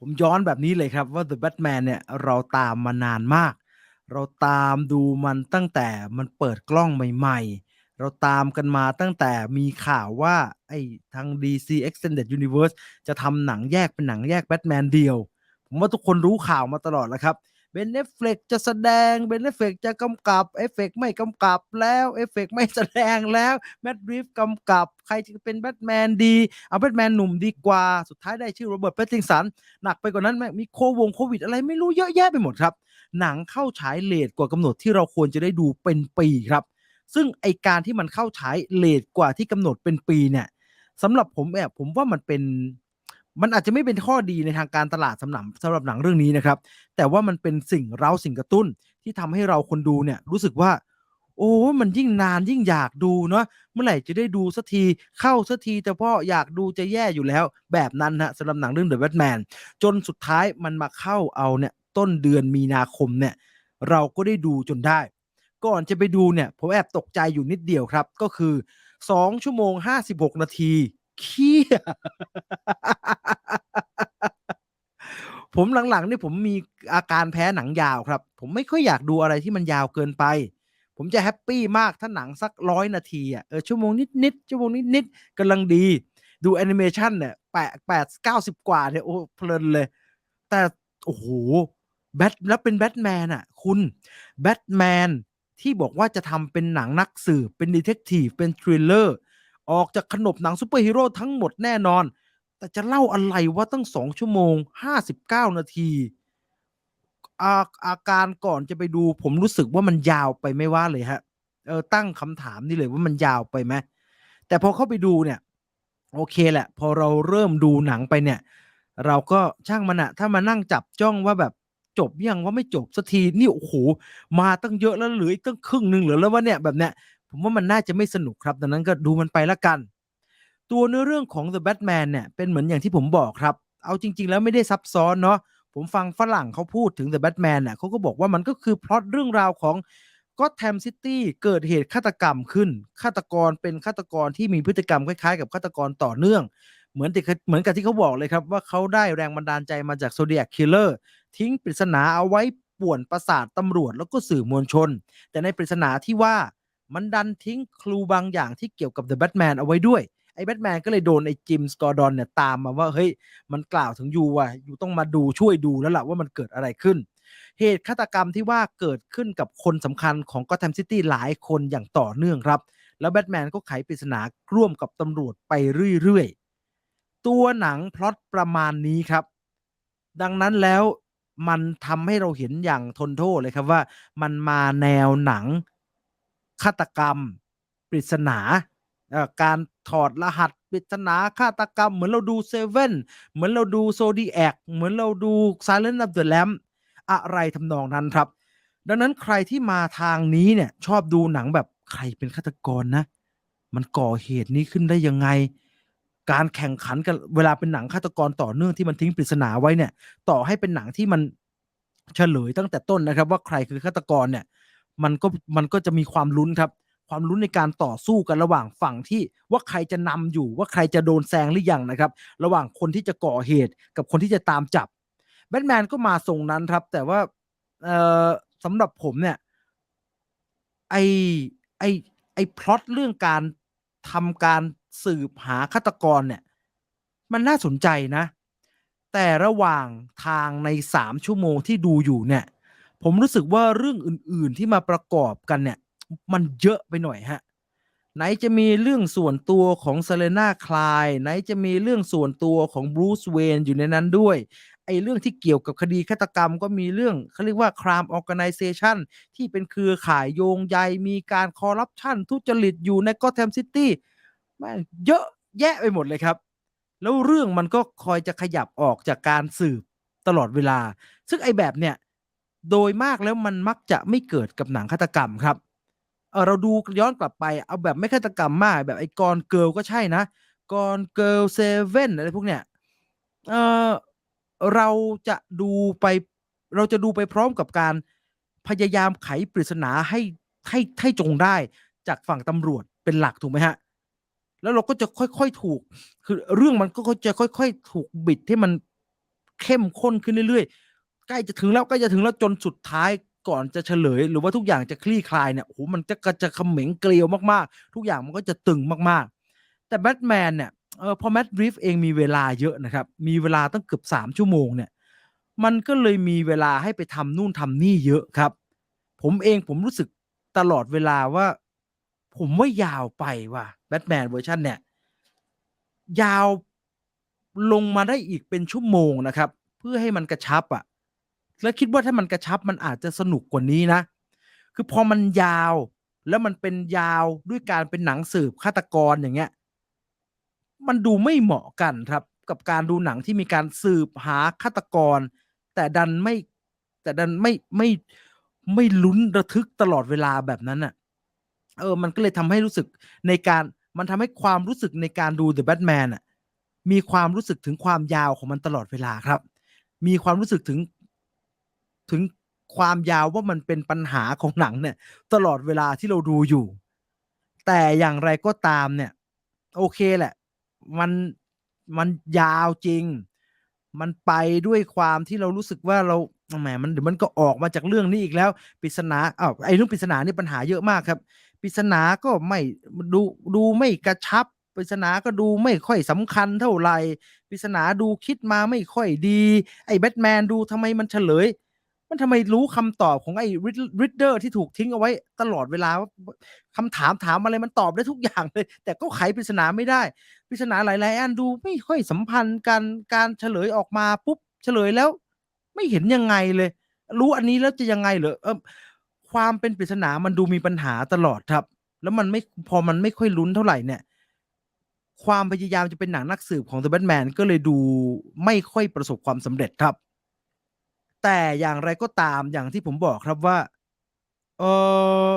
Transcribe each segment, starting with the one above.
ผมย้อนแบบนี้เลยครับว่า The Batman เนี่ยเราตามมานานมาก เราตามดูมันตั้งแต่มันเปิดกล้องใหม่ๆ เราตามกันมาตั้งแต่มีข่าวว่าไอ้ทาง DC Extended Universe จะทำหนังแยกเป็นหนังแยกแบทแมนเดียว ผมว่าทุกคนรู้ข่าวมาตลอดแล้วครับ เบนเอฟเฟกจะแสดงเบนเอฟเฟกจะกำกับเอฟเฟกไม่กำกับแล้วเอฟเฟกไม่แสดงแล้วแมดริฟกำกับ ใครจะเป็นแบทแมนดี เอาแบทแมนหนุ่มดีกว่าสุดท้ายได้ชื่อโรเบิร์ตแพตตินสัน หนักไปกว่านั้นแม่งมีโควงโควิดอะไรไม่รู้เยอะแยะไปหมดครับ หนังเข้าฉายเลทกว่ากำหนดที่เราควรจะได้ดูเป็นปีครับ ซึ่งไอการที่มันเข้าฉายเลทกว่าที่กำหนดเป็นปีเนี่ยสำหรับผมแอบผมว่ามันเป็น มันอาจจะไม่เป็นข้อดีในทางการตลาดสำหรับสำหรับหนังเรื่องนี้นะครับ แต่ว่ามันเป็นสิ่งเร้าสิ่งกระตุ้นที่ทำให้เราคนดูเนี่ยรู้สึกว่า โอ้มันยิ่งนานยิ่งอยากดูเนาะเมื่อไหร่จะได้ดูสักทีเข้าสักทีแต่พ่ออยากดูจะแย่อยู่แล้ว แบบนั้นนะสำหรับหนังเรื่อง The Batman จนสุดท้ายมันมาเข้าเอาเนี่ยต้นเดือนมีนาคมเนี่ยเราก็ได้ดูจนได้ ก่อนจะไปดูเนี่ยผมแอบตกใจอยู่นิดเดียวครับ ก็คือ 2 ชั่วโมง 56 นาที เคียผมหลังๆนี่ผมมีอาการแพ้หนังยาวครับ ผมไม่ค่อยอยากดูอะไรที่มันยาวเกินไป ผมจะแฮปปี้มากถ้าหนังสักร้อยนาทีอะเออชั่วโมงนิดๆชั่วโมงนิดๆกำลังดี ดูแอนิเมชันเนี่ยแปดแปดเก้าสิบกว่าเนี่ยโอ้เพลินเลย แต่โอ้โหแบทแล้วเป็นแบทแมนอะ คุณแบทแมนที่บอกว่าจะทำเป็นหนังนักสืบเป็นดีเทคทีฟเป็นทริลเลอร์ ออกจากขนบหนังซูเปอร์ฮีโร่ทั้งหมดแน่นอน แต่จะเล่าอะไรว่าตั้งสองชั่วโมงห้าสิบเก้านาทีอาอาการก่อนจะไปดูผมรู้สึกว่ามันยาวไปไม่ว่าเลยฮะ เออตั้งคำถามนี่เลยว่ามันยาวไปไหมแต่พอเข้าไปดูเนี่ย โอเคแหละ พอเราเริ่มดูหนังไปเนี่ย เราก็ช่างมันอะถ้ามานั่งจับจ้องว่าแบบจบยังว่าไม่จบสักทีนี่โอ้โหมาตั้งเยอะแล้วเหลืออีกตั้งครึ่งหนึ่งเหลือแล้วว่าเนี่ยแบบเนี้ย ผมว่ามันน่าจะไม่สนุกครับ ดังนั้นก็ดูมันไปละกัน ตัวเนื้อเรื่องของ The Batman เนี่ยเป็นเหมือนอย่างที่ผมบอกครับ เอาจริง ๆ แล้วไม่ได้ซับซ้อนเนาะผมฟังฝรั่งเขาพูดถึง The Batman น่ะเขาก็บอกว่ามันก็คือพล็อตเรื่องราวของก็แทมซิตี้เกิดเหตุฆาตกรรมขึ้น ฆาตกรเป็นฆาตกรที่มีพฤติกรรมคล้ายๆ กับฆาตกรต่อเนื่อง เหมือนที่เหมือนกับที่เขาบอกเลยครับ ว่าเขาได้แรงบันดาลใจมาจาก Zodiac Killer ทิ้งปริศนาเอาไว้ป่วนประสาทตำรวจแล้วก็สื่อมวลชน แต่ในปริศนาที่ว่า มันดันทิ้งคลูบางอย่างที่เกี่ยวกับ The Batman เอาไว้ด้วย ไอ้แบทแมนก็เลยโดนไอ้จิมสกอร์ดอนเนี่ยตามมาว่าเฮ้ยมันกล่าวถึงยูว่ะยูต้องมาดูช่วยดูแล้วล่ะว่ามันเกิดอะไรขึ้น เหตุฆาตกรรมที่ว่าเกิดขึ้นกับคนสำคัญของก็ t ทมซิตี้หลายคนอย่างต่อเนื่องครับ แล้วแบทแมนก็ไขปริศนาร่วมกับตำรวจไปเรื่อยๆ ตัวหนังพล็อตประมาณนี้ครับ ดังนั้นแล้วมันทำให้เราเห็นอย่างทนโทษเลยครับว่า มันมาแนวหนัง ฆาตกรรม ปริศนาการถอดรหัสปริศนาฆาตกรรม เหมือนเราดูเซเว่นเหมือนเราดูโซดีแอคเหมือนเราดู Silent of the Lamb อะไรทำนองนั้นครับ ดังนั้นใครที่มาทางนี้เนี่ยชอบดูหนังแบบใครเป็นฆาตกรนะ มันก่อเหตุนี้ขึ้นได้ยังไง การแข่งขันกันเวลาเป็นหนังฆาตกรต่อเนื่องที่มันทิ้งปริศนาไว้เนี่ย ต่อให้เป็นหนังที่มันเฉลยตั้งแต่ต้นนะครับ ว่าใครคือฆาตกรเนี่ย มันก็มันก็จะมีความลุ้นครับ ความลุ้นในการต่อสู้กันระหว่างฝั่งที่ว่าใครจะนำอยู่ว่าใครจะโดนแซงหรือยังนะครับ ระหว่างคนที่จะก่อเหตุกับคนที่จะตามจับแบทแมนก็มาทรงนั้นครับ แต่ว่าเอ่อสำหรับผมเนี่ย ไอไอไอพล็อตเรื่องการทำการสืบหาฆาตกรเนี่ย มันน่าสนใจนะ แต่ระหว่างทางในสามชั่วโมงที่ดูอยู่เนี่ย ผมรู้สึกว่าเรื่องอื่น ๆที่มาประกอบกันเนี่ย มันเยอะไปหน่อยฮะไหนจะมีเรื่องส่วนตัวของเซเลนาคลายไหนจะมีเรื่องส่วนตัวของบรูซเวนอยู่ในนั้นด้วยไอ้เรื่องที่เกี่ยวกับคดีฆาตกรรมก็มีเรื่องเขาเรียกว่า crime organization ที่เป็นเครือข่ายโยงใยมีการคอร์รัปชันทุจริตอยู่ในก็แทมซิตี้มันเยอะแยะไปหมดเลยครับ แล้วเรื่องมันก็คอยจะขยับออกจากการสืบตลอดเวลา ซึ่งไอ้แบบเนี่ย โดยมากแล้วมันมักจะไม่เกิดกับหนังฆาตกรรมครับเออเราดูย้อนกลับไปเอาแบบไม่ฆาตกรรมมาก แบบไอ้กอนเกิลก็ใช่นะกอนเกิลเซเว่นอะไรพวกเนี้ยเออเราจะดูไปเราจะดูไปพร้อมกับการพยายามไขปริศนาให้ให้ให้จงได้จากฝั่งตำรวจเป็นหลักถูกไหมฮะ แล้วเราก็จะค่อยๆถูก คือเรื่องมันก็จะค่อย ๆ ถูกบิดให้มันเข้มข้นขึ้นเรื่อยๆ ใกล้จะถึงแล้วใกล้จะถึงแล้วจนสุดท้ายก่อนจะเฉลย หรือว่าทุกอย่างจะคลี่คลายเนี่ยโอ้โหมันจะก็จะเขม็งเกลียวมากๆ ทุกอย่างมันก็จะตึงมากๆ แต่แบทแมนเนี่ยเออพอแมดริฟเองมีเวลาเยอะนะครับ มีเวลาตั้งเกือบสามชั่วโมงเนี่ย มันก็เลยมีเวลาให้ไปทำนู่นทำนี่เยอะครับ ผมเองผมรู้สึกตลอดเวลาว่า ผมว่ายาวไปว่ะแบทแมนเวอร์ชันเนี่ย ยาวลงมาได้อีกเป็นชั่วโมงนะครับ เพื่อให้มันกระชับอะ่ะ แล้วคิดว่าถ้ามันกระชับมันอาจจะสนุกกว่านี้นะ คือพอมันยาวแล้วมันเป็นยาวด้วยการเป็นหนังสืบฆาตกรอย่างเงี้ย มันดูไม่เหมาะกันครับ กับการดูหนังที่มีการสืบหาฆาตกร แต่ดันไม่ แต่ดันไม่ไม่ไม่ลุ้นระทึกตลอดเวลาแบบนั้นน่ะ เออ มันก็เลยทำให้รู้สึกในการมันทำให้ความรู้สึกในการดู The Batman อะ มีความรู้สึกถึงความยาวของมันตลอดเวลาครับ มีความรู้สึกถึง ถึงความยาวว่ามันเป็นปัญหาของหนังเนี่ย ตลอดเวลาที่เราดูอยู่ แต่อย่างไรก็ตามเนี่ย โอเคแหละ มันมันยาวจริง มันไปด้วยความที่เรารู้สึกว่าเราแหมมันเดี๋ยวมันก็ออกมาจากเรื่องนี้อีกแล้วปริศนาอ้าวไอ้เรื่องปริศนานี่ปัญหาเยอะมากครับปริศนาก็ไม่ดูดูไม่กระชับปริศนาก็ดูไม่ค่อยสำคัญเท่าไหร่ปริศนาดูคิดมาไม่ค่อยดี ไอ้แบทแมนดูทำไมมันเฉลย มันทำไมรู้คำตอบของไอ้ริดเดอร์ที่ถูกทิ้งเอาไว้ตลอดเวลาคำถามถามอะไรมันตอบได้ทุกอย่างเลย แต่ก็ไขปริศนาไม่ได้ปริศนาหลายๆอันดูไม่ค่อยสัมพันธ์กันการเฉลยออกมาปุ๊บเฉลยแล้ว ไม่เห็นยังไงเลย รู้อันนี้แล้วจะยังไงเหรอเออความเป็นปริศนามันดูมีปัญหาตลอดครับ แล้วมันไม่พอมันไม่ค่อยลุ้นเท่าไหร่เนี่ยความพยายามจะเป็นหนังนักสืบของ The Batman ก็เลยดูไม่ค่อยประสบความสำเร็จครับ แต่อย่างไรก็ตามอย่างที่ผมบอกครับว่า เออ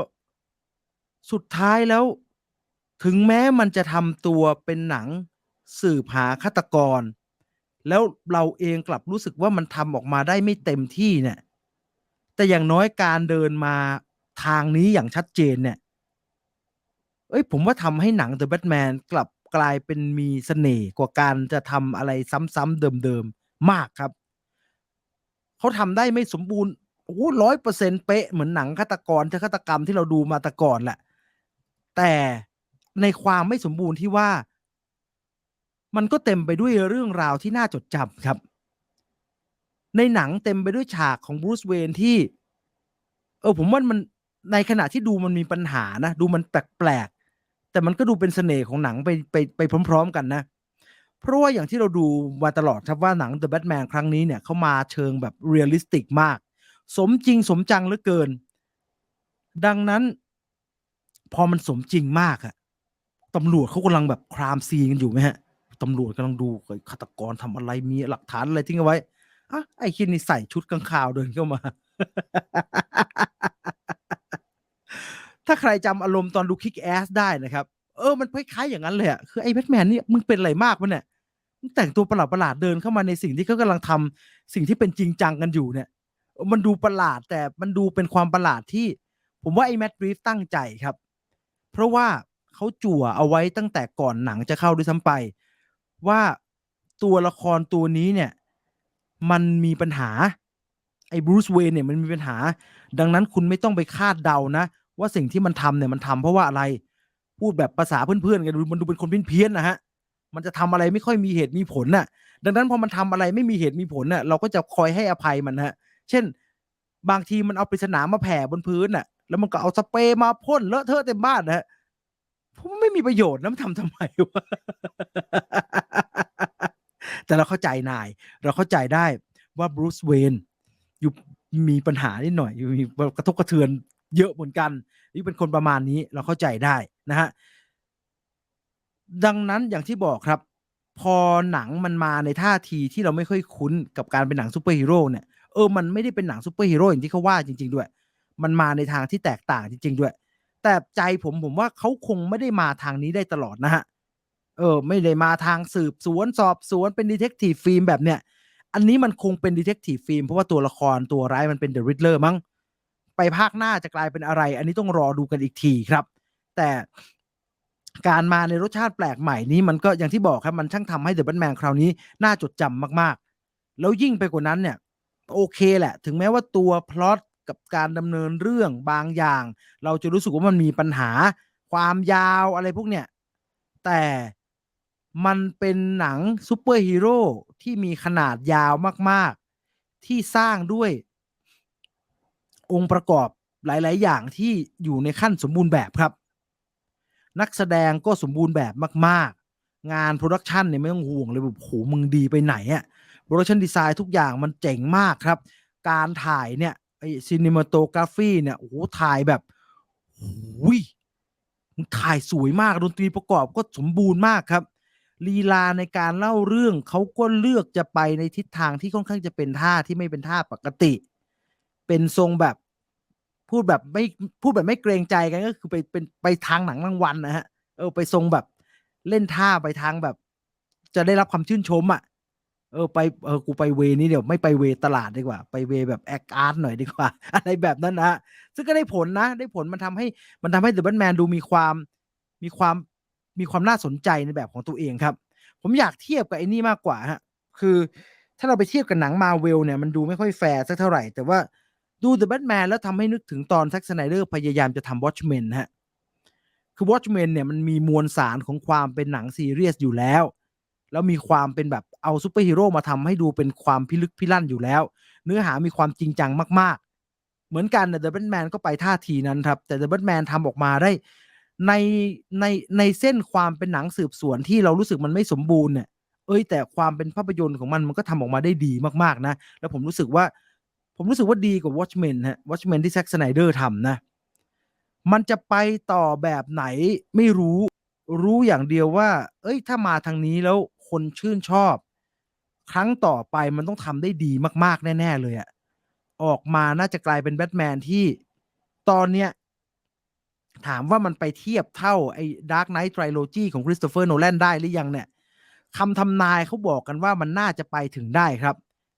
สุดท้ายแล้ว ถึงแม้มันจะทำตัวเป็นหนังสืบหาฆาตกร แล้วเราเองกลับรู้สึกว่ามันทำออกมาได้ไม่เต็มที่เนี่ย แต่อย่างน้อยการเดินมาทางนี้อย่างชัดเจนเนี่ย เอ้ยผมว่าทำให้หนัง The Batman กลับกลายเป็นมีเสน่ห์กว่าการจะทำอะไรซ้ำๆเดิมๆมากครับ เขาทำได้ไม่สมบูรณ์โอ้ร้อยเปอร์เซ็นเป๊ะเหมือนหนังฆาตกรจะฆาตกรรมที่เราดูมาแต่ก่อนแหละ แต่ในความไม่สมบูรณ์ที่ว่า มันก็เต็มไปด้วยเรื่องราวที่น่าจดจำครับ ในหนังเต็มไปด้วยฉากของบรูซเวนที่ เออผมว่ามันในขณะที่ดูมันมีปัญหานะ ดูมันแปลกๆแต่มันก็ดูเป็นเสน่ห์ของหนังไปไปไปพร้อม ๆ กันนะ เพราะว่าอย่างที่เราดูมาตลอดครับว่าหนัง The Batman ครั้งนี้เนี่ยเขามาเชิงแบบเรียลลิสติกมาก สมจริงสมจังเหลือเกิน ดังนั้น พอมันสมจริงมากอะตำรวจเขากำลังแบบครามซีกันอยู่ไหมฮะตำรวจกำลังดูฆาตกรทำอะไรมีหลักฐานอะไรทิ้งเอาไว้อะไอ้คิดนี่ใส่ชุดกางขาวเดินเข้ามา ถ้าใครจำอารมณ์ตอนดูคิกแอสได้นะครับ เออ มันคล้ายๆอย่างนั้นเลยอะคือไอ้แบทแมนนี่มึงเป็นอะไรมากวะเนี่ย แต่งตัวประหลาดประหลาดๆเดินเข้ามาในสิ่งที่เขากำลังทำสิ่งที่เป็นจริงจังกันอยู่เนี่ย มันดูประหลาดแต่มันดูเป็นความประหลาดที่ ผมว่าไอ้แมตต์รีฟตั้งใจครับ เพราะว่าเขาจั่วเอาไว้ตั้งแต่ก่อนหนังจะเข้าด้วยซ้ำไป ว่าตัวละครตัวนี้เนี่ย มันมีปัญหา ไอ้บรูซเวย์เนี่ยมันมีปัญหา ดังนั้นคุณไม่ต้องไปคาดเดานะ ว่าสิ่งที่มันทำเนี่ยมันทำเพราะว่าอะไร พูดแบบภาษาเพื่อนๆกันดูมันดูเป็นคนเพี้ยนๆนะฮะ มันจะทำอะไรไม่ค่อยมีเหตุมีผลน่ะ ดังนั้นพอมันทำอะไรไม่มีเหตุมีผลน่ะ เราก็จะคอยให้อภัยมันฮะ เช่น บางทีมันเอาปริศนามาแผ่บนพื้นน่ะ แล้วมันก็เอาสเปรย์มาพ่นเลอะเทอะเต็มบ้านนะฮะผมไม่มีประโยชน์นะมันทำทำไมวะแต่เราเข้าใจนาย เราเข้าใจได้ว่าบรูซเวนอยู่มีปัญหานิดหน่อยอยู่มีกระทบกระเทือนเยอะเหมือนกันนี่เป็นคนประมาณนี้เราเข้าใจได้นะฮะ ดังนั้นอย่างที่บอกครับ พอหนังมันมาในท่าทีที่เราไม่ค่อยคุ้นกับการเป็นหนังซูเปอร์ฮีโร่เนี่ยเออมันไม่ได้เป็นหนังซูเปอร์ฮีโร่อย่างที่เขาว่าจริง ๆ ด้วย มันมาในทางที่แตกต่างจริง ๆ ด้วย แต่ใจผมผมว่าเขาคงไม่ได้มาทางนี้ได้ตลอดนะฮะเออ ไม่ได้มาทางสืบสวนสอบสวนเป็นดีเทคทีฟฟิล์มแบบเนี้ยอันนี้มันคงเป็นดีเทคทีฟฟิล์มเพราะว่าตัวละครตัวร้ายมันเป็นเดอะริดเลอร์มั้งไปภาคหน้าจะกลายเป็นอะไร อันนี้ต้องรอดูกันอีกทีครับ แต่ การมาในรสชาติแปลกใหม่นี้มันก็อย่างที่บอกครับมันช่างทำให้เดอะแบทแมนคราวนี้น่าจดจำมากแล้วยิ่งไปกว่านั้นเนี่ยโอเคแหละ ถึงแม้ว่าตัวพล็อตกับการดำเนินเรื่องบางอย่าง เราจะรู้สึกว่ามันมีปัญหา ความยาวอะไรพวกเนี้ยแต่มันเป็นหนังซูเปอร์ฮีโร่ที่มีขนาดยาวมาก ๆ ที่สร้างด้วย องค์ประกอบหลาย ๆ อย่างที่อยู่ในขั้นสมบูรณ์แบบครับ นักแสดงก็สมบูรณ์แบบมาก ๆ งานโปรดักชันเนี่ยไม่ต้องห่วงเลยแบบโหมึงดีไปไหนอะโปรดักชันดีไซน์ทุกอย่างมันเจ๋งมากครับ การถ่ายเนี่ยไอซีนิมาโตกราฟีเนี่ยโอ้โหถ่ายแบบหุยมันถ่ายสวยมากดนตรีประกอบก็สมบูรณ์มากครับลีลาในการเล่าเรื่องเขาก็เลือกจะไปในทิศทางที่ค่อนข้างจะเป็นท่าที่ไม่เป็นท่าปกติ เป็นทรงแบบ พูดแบบไม่พูดแบบไม่เกรงใจกันก็คือไปเป็นไปทางหนังรางวัลนะฮะเออไปทรงแบบเล่นท่าไปทางแบบ จะได้รับความชื่นชมอะ เออไปเออกูไปเวนี้เดี๋ยวไม่ไปเวตลาดดีกว่า ไปเวแบบแอคอาร์ตหน่อยดีกว่า อะไรแบบนั้นนะฮะซึ่งก็ได้ผลนะ ได้ผลมันทำให้มันทำให้เดอะแบทแมนดูมีความมีความมีความน่าสนใจในแบบของตัวเองครับ ผมอยากเทียบกับไอ้นี่มากกว่าฮะคือถ้าเราไปเทียบกับหนังมาเวลเนี่ยมันดูไม่ค่อยแฟร์สักเท่าไหร่ แต่ว่า ดู The Batman แล้วทำให้นึกถึงตอนแท็กซ์ไนเดอร์พยายามจะทำ Watchmen ฮะ คือ Watchmen เนี่ยมันมีมวลสารของความเป็นหนังซีเรียสอยู่แล้ว แล้วมีความเป็นแบบเอาซูเปอร์ฮีโร่มาทำให้ดูเป็นความพิลึกพิลั่นอยู่แล้ว เนื้อหามีความจริงจังมาก ๆ เหมือนกันแต่ The Batman ก็ไปท่าทีนั้นครับ แต่ The Batman ทำออกมาได้ในในในเส้นความเป็นหนังสืบสวนที่เรารู้สึกมันไม่สมบูรณ์เนี่ยเอ้ยแต่ความเป็นภาพยนตร์ของมันมันก็ทำออกมาได้ดีมากๆนะ แล้วผมรู้สึกว่า ผมรู้สึกว่าดีกว่า Watchmen ฮะ Watchmen ที่แซ็กสไนเดอร์ทำนะ มันจะไปต่อแบบไหนไม่รู้ รู้อย่างเดียวว่า เอ้ย ถ้ามาทางนี้แล้วคนชื่นชอบ ครั้งต่อไปมันต้องทำได้ดีมาก ๆ แน่ ๆ เลยอะออกมาน่าจะกลายเป็นแบทแมนที่ตอนเนี้ยถามว่ามันไปเทียบเท่าไอ้ Dark Knight Trilogy ของ Christopher Nolan ได้หรือยังเนี่ยคำทำนายเขาบอกกันว่ามันน่าจะไปถึงได้ครับ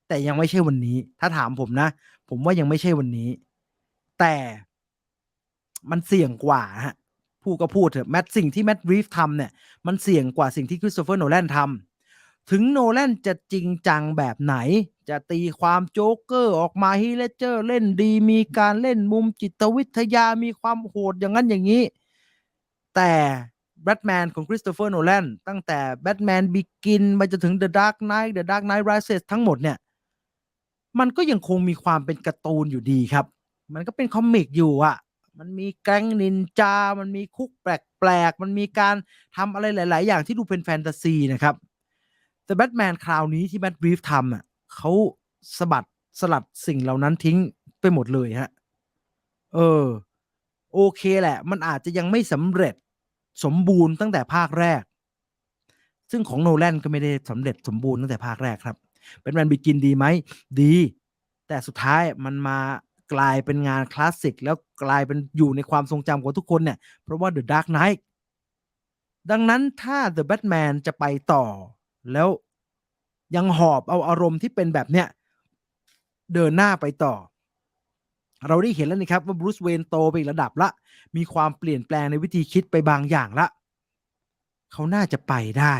แต่ยังไม่ใช่วันนี้ ถ้าถามผมนะ ผมว่ายังไม่ใช่วันนี้ แต่มันเสี่ยงกว่าฮะพูดก็พูดเถอะแมทสิ่งที่แมทรีฟทำเนี่ย มันเสี่ยงกว่าสิ่งที่คริสโตเฟอร์โนแลนทำถึงโนแลนจะจริงจังแบบไหน จะตีความโจ๊กเกอร์ออกมาฮีเลเจอร์ เล่นดีมีการเล่นมุมจิตวิทยามีความโหดอย่างนั้นอย่างนี้ แต่แบทแมนของคริสโตเฟอร์โนแลนตั้งแต่แบทแมนบิกินไปจนถึง The Dark Knight The Dark Knight Rises ทั้งหมดเนี่ย มันก็ยังคงมีความเป็นการ์ตูนอยู่ดีครับ มันก็เป็นคอมิกอยู่อะมันมีแก๊งนินจา มันมีคุกแปลกๆ มันมีการทำอะไรหลาย ๆ อย่างที่ดูเป็นแฟนตาซีนะครับ แต่แบทแมนคราวนี้ที่แบทบรีฟทำอะเขาสะบัดสลัดสิ่งเหล่านั้นทิ้งไปหมดเลยฮะ เออ โอเคแหละ มันอาจจะยังไม่สำเร็จสมบูรณ์ตั้งแต่ภาคแรก ซึ่งของโนแลนก็ไม่ได้สำเร็จสมบูรณ์ตั้งแต่ภาคแรกครับ แบทแมนบิกินดีไหมดี แต่สุดท้ายมันมากลายเป็นงานคลาสสิกแล้วกลายเป็นอยู่ในความทรงจำของทุกคนเนี่ย เพราะว่า The Dark Knight ดังนั้นถ้า The Batman จะไปต่อ แล้วยังหอบเอาอารมณ์ที่เป็นแบบเนี้ยเดินหน้าไปต่อ เราได้เห็นแล้วนะครับว่าบรูซเวนโตไปอีกระดับละ มีความเปลี่ยนแปลงในวิธีคิดไปบางอย่างละ เขาน่าจะไปได้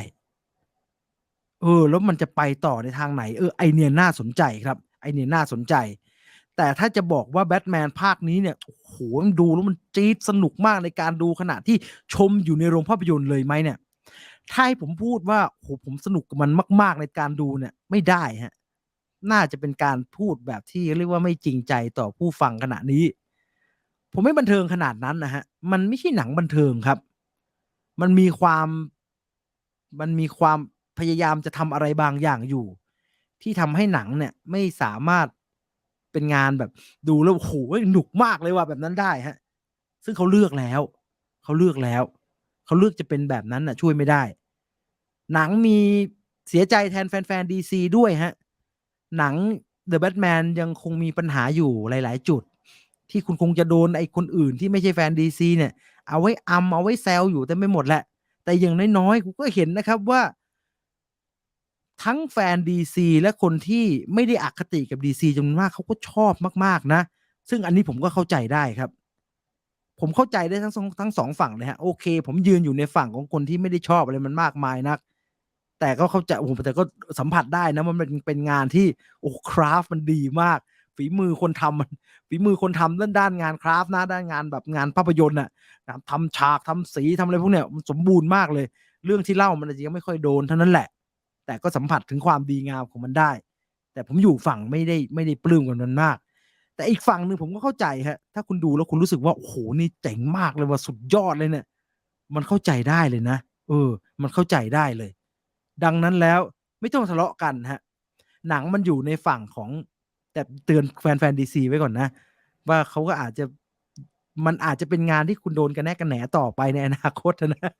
เออ แล้วมันจะไปต่อในทางไหน เออ ไอเนียน่าสนใจครับ ไอเนียน่าสนใจ แต่ถ้าจะบอกว่าแบทแมนภาคนี้เนี่ยโอ้โหมันดูแล้วมันจี๊ดสนุกมากในการดูขณะที่ชมอยู่ในโรงภาพยนตร์เลยไหมเนี่ย ถ้าให้ผมพูดว่าโหผมสนุกกับมันมาก ๆ ในการดูเนี่ย ไม่ได้ฮะ น่าจะเป็นการพูดแบบที่เรียกว่าไม่จริงใจต่อผู้ฟังขณะนี้ ผมไม่บันเทิงขนาดนั้นนะฮะ มันไม่ใช่หนังบันเทิงครับ มันมีความ มันมีความ พยายามจะทำอะไรบางอย่างอยู่ ที่ทำให้หนังเนี่ยไม่สามารถเป็นงานแบบดูแล้วโอ้โหหนุกมากเลยว่าแบบนั้นได้ฮะ ซึ่งเขาเลือกแล้วเขาเลือกแล้วเขาเลือกจะเป็นแบบนั้นน่ะ ช่วยไม่ได้ หนังมีเสียใจแทนแฟนๆดีซีด้วยฮะ หนัง The Batman ยังคงมีปัญหาอยู่หลาย ๆ จุด ที่คุณคงจะโดนไอ้คนอื่นที่ไม่ใช่แฟนดีซีเนี่ย เอาไว้อำเอาไว้แซวอยู่แต่ไม่หมดแหละ แต่อย่างน้อยๆกูก็เห็นนะครับว่า ทั้งแฟนดีซีและคนที่ไม่ได้อคติกับดีซีจำนวนมากเขาก็ชอบมากๆนะ ซึ่งอันนี้ผมก็เข้าใจได้ครับ ผมเข้าใจได้ทั้งสองทั้งสองฝั่งเลยฮะโอเค ผมยืนอยู่ในฝั่งของคนที่ไม่ได้ชอบอะไรมันมากมายนัก แต่ก็เข้าใจโอ้แต่ก็สัมผัสได้นะมันเป็นเป็นงานที่โอ้คราฟมันดีมาก ฝีมือคนทำมันฝีมือคนทำด้านด้านงานคราฟนะด้านงานแบบงานภาพยนตร์น่ะงานทำฉากทำสีทำอะไรพวกเนี้ยมันสมบูรณ์มากเลย เรื่องที่เล่ามันอาจจะยังไม่ค่อยโดนเท่านั้นแหละ แต่ก็สัมผัสถึงความดีงามของมันได้ แต่ผมอยู่ฝั่งไม่ได้ไม่ได้ปลื้มกับมันมาก แต่อีกฝั่งหนึ่งผมก็เข้าใจฮะถ้าคุณดูแล้วคุณรู้สึกว่าโอ้โหนี่เจ๋งมากเลยว่าสุดยอดเลยเนี่ย มันเข้าใจได้เลยนะเออ มันเข้าใจได้เลย ดังนั้นแล้วไม่ต้องทะเลาะกันฮะ หนังมันอยู่ในฝั่งของแต่เตือนแฟนแฟนดีซีไว้ก่อนนะ ว่าเขาก็อาจจะมันอาจจะเป็นงานที่คุณโดนกันแน่กันแหนต่อไปในอนาคตนะ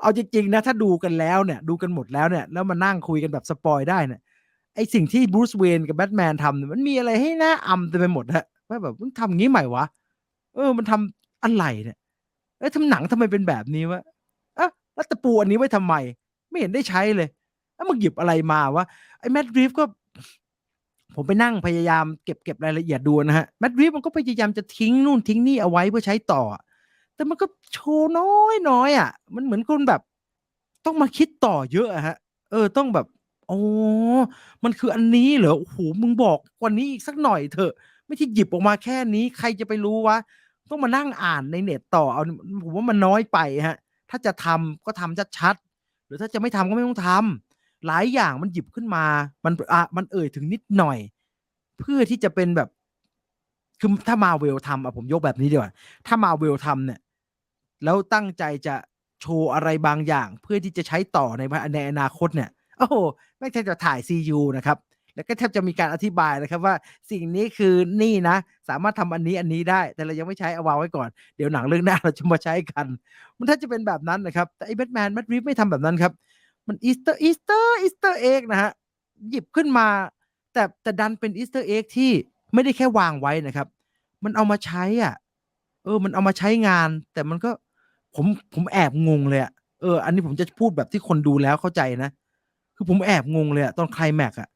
เอาจริงๆนะถ้าดูกันแล้วเนี่ยดูกันหมดแล้วเนี่ยแล้วมานั่งคุยกันแบบสปอยได้เนี่ยไอสิ่งที่บรูซเวนกับแบทแมนทำเนี่ยมันมีอะไรให้น่าอำเต็มไปหมดฮะว่าแบบมึงทำงี้ใหม่วะเออ มันทำอะไรเนี่ยเอ้ยทำหนังทำไมเป็นแบบนี้วะอะแล้วตะปูอันนี้ไว้ทำไม ไม่เห็นได้ใช้เลยแล้วมึงหยิบอะไรมาวะไอ้แมดรีฟก็ ผมไปนั่งพยายามเก็บเก็บรายละเอียดดูนะฮะแมดรีฟมันก็พยายามจะทิ้งนู่นทิ้งนี่เอาไว้เพื่อใช้ต่อ แต่มันก็โชว์น้อยน้อยอะ มันเหมือนคนแบบ ต้องมาคิดต่อเยอะอะฮะ เออต้องแบบโอ้มันคืออันนี้เหรอโอ้โหมึงบอกกว่านี้อีกสักหน่อยเถอะ ไม่ใช่หยิบออกมาแค่นี้ ใครจะไปรู้วะต้องมานั่งอ่านในเน็ตต่อเอาผมว่ามันน้อยไปฮะ ถ้าจะทำก็ทำชัดๆหรือถ้าจะไม่ทำก็ไม่ต้องทำหลายอย่างมันหยิบขึ้นมา มันอะมันเอ่ยถึงนิดหน่อย เพื่อที่จะเป็นแบบคือถ้ามาเวลทำอะผมยกแบบนี้ดีกว่าถ้ามาเวลทำเนี่ย แล้วตั้งใจจะโชว์อะไรบางอย่าง เพื่อที่จะใช้ต่อในในอนาคตเนี่ยโอ้โหไม่ใช่จะถ่าย CU นะครับ แล้วก็แทบจะมีการอธิบายนะครับว่าสิ่งนี้คือนี่นะ สามารถทำอันนี้อันนี้ได้ แต่เรายังไม่ใช้เอาวางไว้ก่อน เดี๋ยวหนังเรื่องหน้าเราจะมาใช้กัน มันถ้าจะเป็นแบบนั้นนะครับ แต่ไอ้แบทแมนแมดริฟไม่ทำแบบนั้นครับ มันอีสเตอร์อีสเตอร์อีสเตอร์เอ็กนะฮะหยิบขึ้นมา แต่แต่ดันเป็นอีสเตอร์เอ็กที่ไม่ได้แค่วางไว้นะครับ มันเอามาใช้อะ เออ มันเอามาใช้งาน แต่มันก็ ผมผมแอบงงเลยอะเออ อันนี้ผมจะพูดแบบที่คนดูแล้วเข้าใจนะ คือผมแอบงงเลยอะตอนไคลแม็กอะ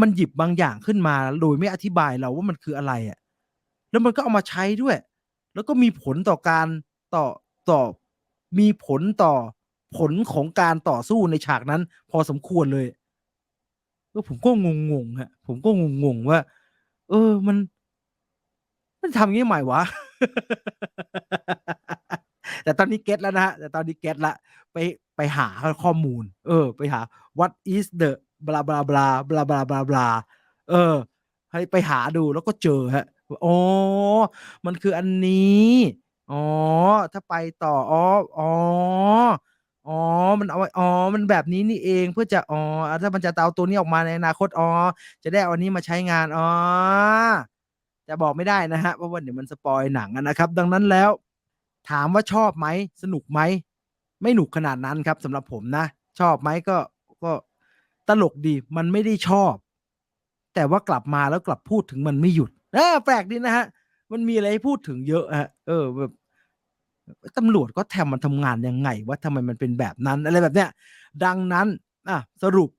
มันหยิบบางอย่างขึ้นมาโดยไม่อธิบายเราว่ามันคืออะไรอะแล้วมันก็เอามาใช้ด้วย แล้วก็มีผลต่อการต่อต่อมีผลต่อผลของการต่อสู้ในฉากนั้น พอสมควรเลยก็ผมก็งงงๆฮะ ผมก็งงงว่า เออมัน มันทำงี้ใหม่วะ แต่ตอนนี้เก็ตแล้วนะฮะแต่ตอนนี้เก็ตละไปไปหาข้อมูล เออ ไปหา what is the blah blah blah blah blah blah blah เออ ให้ไปหาดูแล้วก็เจอฮะอ๋อมันคืออันนี้อ๋อ ถ้าไปต่ออ๋ออ๋ออ๋อ มันเอาอ๋อ มันแบบนี้นี่เองเพื่อจะ อ๋อ ถ้ามันจะเอาตัวนี้ออกมาในอนาคต อ๋อ จะได้เอาอันนี้มาใช้งาน อ๋อ จะบอกไม่ได้นะฮะ เพราะว่าเดี๋ยวมันสปอยหนังนะครับ ดังนั้นแล้ว ถามว่าชอบไหมสนุกไหมไม่หนุกขนาดนั้นครับสำหรับผมนะ ชอบไหมก็ก็ตลกดีมันไม่ได้ชอบ แต่ว่ากลับมาแล้วกลับพูดถึงมันไม่หยุดเออแปลกดีนะฮะ มันมีอะไรให้พูดถึงเยอะฮะเออแบบตำรวจก็แทมมันทำงานยังไงว่าทำไมมันเป็นแบบนั้นอะไรแบบเนี้ย ดังนั้นอะสรุป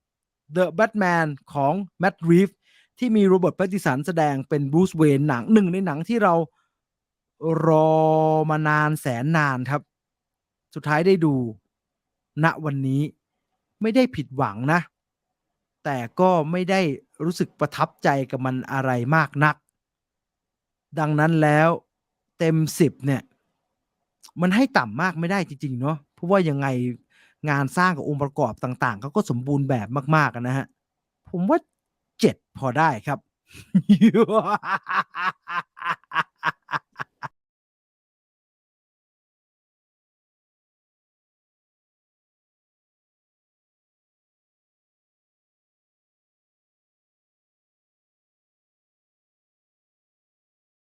The Batman ของ Matt Reeves ที่มีโรเบิร์ตแพตติสันแสดงเป็นบรูซเวนหนังหนึ่งในหนังที่เรา รอมานานแสนนานครับ สุดท้ายได้ดู ณวันนี้ไม่ได้ผิดหวังนะ แต่ก็ไม่ได้รู้สึกประทับใจกับมันอะไรมากนัก ดังนั้นแล้วเต็มสิบเนี่ย มันให้ต่ำมากไม่ได้จริงๆเนาะเพราะว่ายังไงงานสร้างกับองค์ประกอบต่างๆเขาก็สมบูรณ์แบบมากๆนะฮะ ผมว่าเจ็ดพอได้ครับ